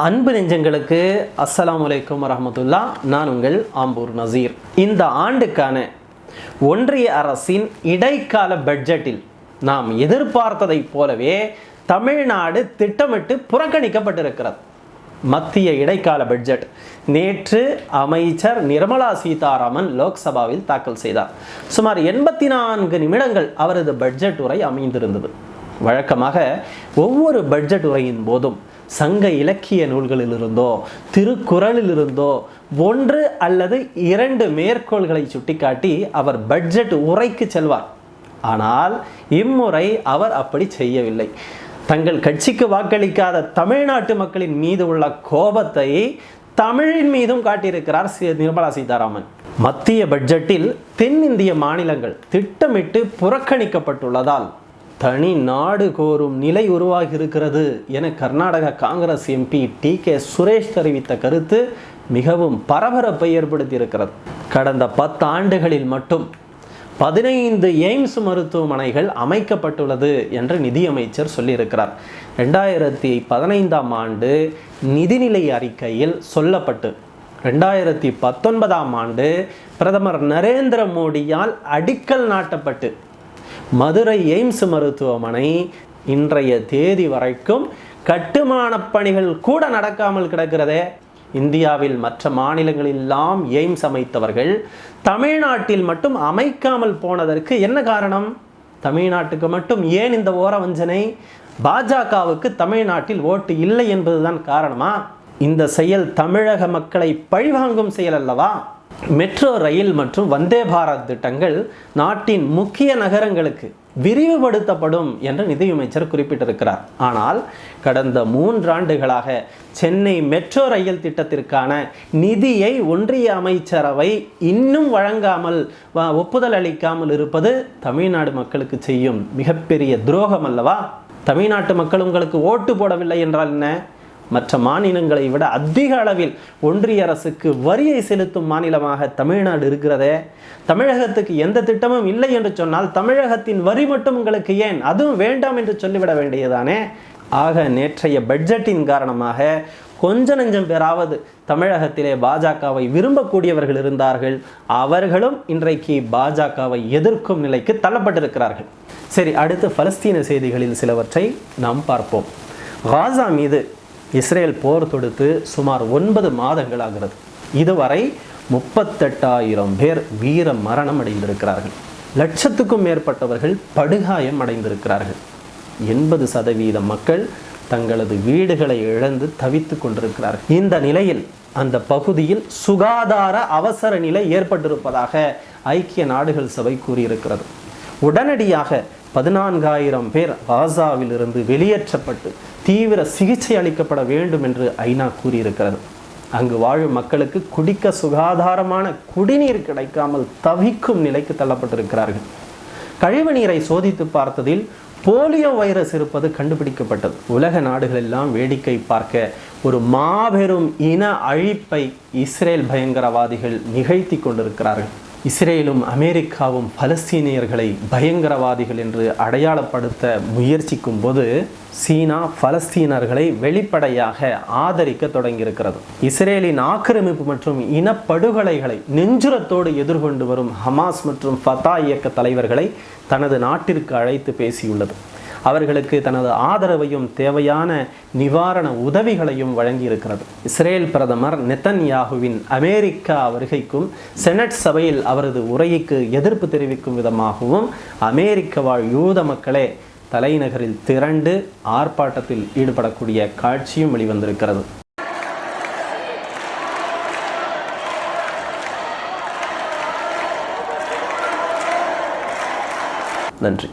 அன்பு நெஞ்சங்களுக்கு அஸ்லாம் வலைக்கம் வரமத்துல்லா நான் உங்கள் ஆம்பூர் நசீர். இந்த ஆண்டுக்கான ஒன்றிய அரசின் இடைக்கால பட்ஜெட்டில் நாம் எதிர்பார்த்ததைப் போலவே தமிழ்நாடு திட்டமிட்டு புறக்கணிக்கப்பட்டிருக்கிறது. மத்திய இடைக்கால பட்ஜெட் நேற்று அமைச்சர் நிர்மலா சீதாராமன் லோக்சபாவில் தாக்கல் செய்தார். சுமார் எண்பத்தி நான்கு நிமிடங்கள் அவரது பட்ஜெட் உரை அமைந்திருந்தது. வழக்கமாக ஒவ்வொரு பட்ஜெட் உரையின் போதும் சங்க இலக்கிய நூல்களிலிருந்தோ திருக்குறளிலிருந்தோ ஒன்று அல்லது இரண்டு மேற்கோள்களை சுட்டிக்காட்டி அவர் பட்ஜெட் உரைக்கு செல்வார். ஆனால் இம்முறை அவர் அப்படி செய்யவில்லை. தங்கள் கட்சிக்கு வாக்களிக்காத தமிழ்நாட்டு மக்களின் மீது உள்ள கோபத்தை தமிழின் மீதும் காட்டியிருக்கிறார் நிர்மலா சீதாராமன். மத்திய பட்ஜெட்டில் தென்னிந்திய மாநிலங்கள் திட்டமிட்டு புறக்கணிக்கப்பட்டுள்ளதால் தனி நாடு கோரும் நிலை உருவாகி இருக்கிறது என Karnataka Congress MP D K Suresh தெரிவித்த கருத்து மிகவும் பரபரப்பை ஏற்படுத்தியிருக்கிறது. கடந்த பத்து ஆண்டுகளில் மட்டும் பதினைந்து எய்ம்ஸ் மருத்துவமனைகள் அமைக்கப்பட்டுள்ளது என்று நிதியமைச்சர் சொல்லியிருக்கிறார். ரெண்டாயிரத்தி பதினைந்தாம் ஆண்டு நிதிநிலை அறிக்கையில் சொல்லப்பட்டு ரெண்டாயிரத்தி பத்தொன்பதாம் ஆண்டு பிரதமர் நரேந்திர மோடியால் அடிக்கல் நாட்டப்பட்டு மதுரை எய்ம்ஸ் மருத்துவமனை இன்றைய தேதி வரைக்கும் கட்டுமானப் பணிகள் கூட நடக்காமல் கிடக்கிறதே. இந்தியாவில் மற்ற மாநிலங்களெல்லாம் எய்ம்ஸ் அமைத்தவர்கள் தமிழ்நாட்டில் மட்டும் அமைக்காமல் போனதற்கு என்ன காரணம்? தமிழ்நாட்டுக்கு மட்டும் ஏன் இந்த ஓர வஞ்சனை? பாஜகவுக்கு தமிழ்நாட்டில் ஓட்டு இல்லை என்பதுதான் காரணமா? இந்த செயல் தமிழக மக்களை பழிவாங்கும் செயல் அல்லவா? மெட்ரோ ரயில் மற்றும் வந்தே பாரத் திட்டங்கள் நாட்டின் முக்கிய நகரங்களுக்கு விரிவுபடுத்தப்படும் என்று நிதியமைச்சர் குறிப்பிட்டிருக்கிறார். ஆனால் கடந்த மூன்றாண்டுகளாக சென்னை மெட்ரோ ரயில் திட்டத்திற்கான நிதியை ஒன்றிய அமைச்சரவை இன்னும் வழங்காமல் வ- ஒப்புதல் அளிக்காமல் இருப்பது தமிழ்நாடு மக்களுக்கு செய்யும் மிகப்பெரிய துரோகம் அல்லவா? தமிழ்நாட்டு மக்கள் உங்களுக்கு ஓட்டு போடவில்லை என்றால் என்ன? மற்ற மாநிலங்களை விட அதிக அளவில் ஒன்றிய அரசுக்கு வரியை செலுத்தும் மாநிலமாக தமிழ்நாடு இருக்கிறதே. தமிழகத்துக்கு எந்த திட்டமும் இல்லை என்று சொன்னால் தமிழகத்தின் வரி மட்டும் உங்களுக்கு ஏன்? அதுவும் வேண்டாம் என்று சொல்லிவிட வேண்டியதானே ஆக நேற்றைய பட்ஜெட்டின் காரணமாக கொஞ்ச நெஞ்சம் பேராவது தமிழகத்திலே பாஜகவை விரும்பக்கூடியவர்கள் இருந்தார்கள். அவர்களும் இன்றைக்கு பாஜகவை எதிர்க்கும் நிலைக்கு தள்ளப்பட்டிருக்கிறார்கள். சரி அடுத்து பலஸ்தீன செய்திகளில் சிலவற்றை நாம் பார்ப்போம். காசா மீது இஸ்ரேல் போர் தொடுத்து சுமார் ஒன்பது மாதங்கள் ஆகிறது இதுவரை முப்பத்தெட்டாயிரம் பேர் வீர மரணம் அடைந்திருக்கிறார்கள். லட்சத்துக்கும் மேற்பட்டவர்கள் படுகாயம் அடைந்திருக்கிறார்கள். எண்பது சதவீத மக்கள் தங்களது வீடுகளை இழந்து தவித்துக் கொண்டிருக்கிறார்கள். இந்த நிலையில் அந்த பகுதியில் சுகாதார அவசர நிலை ஏற்பட்டிருப்பதாக ஐக்கிய நாடுகள் சபை கூறியிருக்கிறது. உடனடியாக பதினான்காயிரம் பேர் காசாவிலிருந்து வெளியேற்றப்பட்டு தீவிர சிகிச்சை அளிக்கப்பட வேண்டும் என்று ஐநா கூறியிருக்கிறது. அங்கு வாழும் மக்களுக்கு குடிக்க சுகாதாரமான குடிநீர் கிடைக்காமல் தவிக்கும் நிலைக்கு தள்ளப்பட்டிருக்கிறார்கள். கழிவு நீரை சோதித்து பார்த்ததில் போலியோ வைரஸ் இருப்பது கண்டுபிடிக்கப்பட்டது. உலக நாடுகளெல்லாம் வேடிக்கை பார்க்க ஒரு மாபெரும் இன அழிப்பை இஸ்ரேல் பயங்கரவாதிகள் நிகழ்த்தி கொண்டிருக்கிறார்கள். இஸ்ரேலும் அமெரிக்காவும் பலஸ்தீனியர்களை பயங்கரவாதிகள் என்று அடையாளப்படுத்த முயற்சிக்கும் போது சீனா பலஸ்தீனர்களை வெளிப்படையாக ஆதரிக்க தொடங்கியிருக்கிறது. இஸ்ரேலின் ஆக்கிரமிப்பு மற்றும் இனப்படுகொலைகளை நெஞ்சுரத்தோடு எதிர்கொண்டு வரும் ஹமாஸ் மற்றும் ஃபதா இயக்க தலைவர்களை தனது நாட்டிற்கு அழைத்து பேசியுள்ளது. அவர்களுக்கு தனது ஆதரவையும் தேவையான நிவாரண உதவிகளையும் வழங்கியிருக்கிறது. இஸ்ரேல் பிரதமர் நெத்தன்யாகுவின் அமெரிக்கா வருகைக்கும் செனட் சபையில் அவரது உரைக்கு எதிர்ப்பு தெரிவிக்கும் விதமாகவும் அமெரிக்க வாழ் யூத மக்களே தலைநகரில் திரண்டு ஆர்ப்பாட்டத்தில் ஈடுபடக்கூடிய காட்சியும் வெளிவந்திருக்கிறது. நன்றி.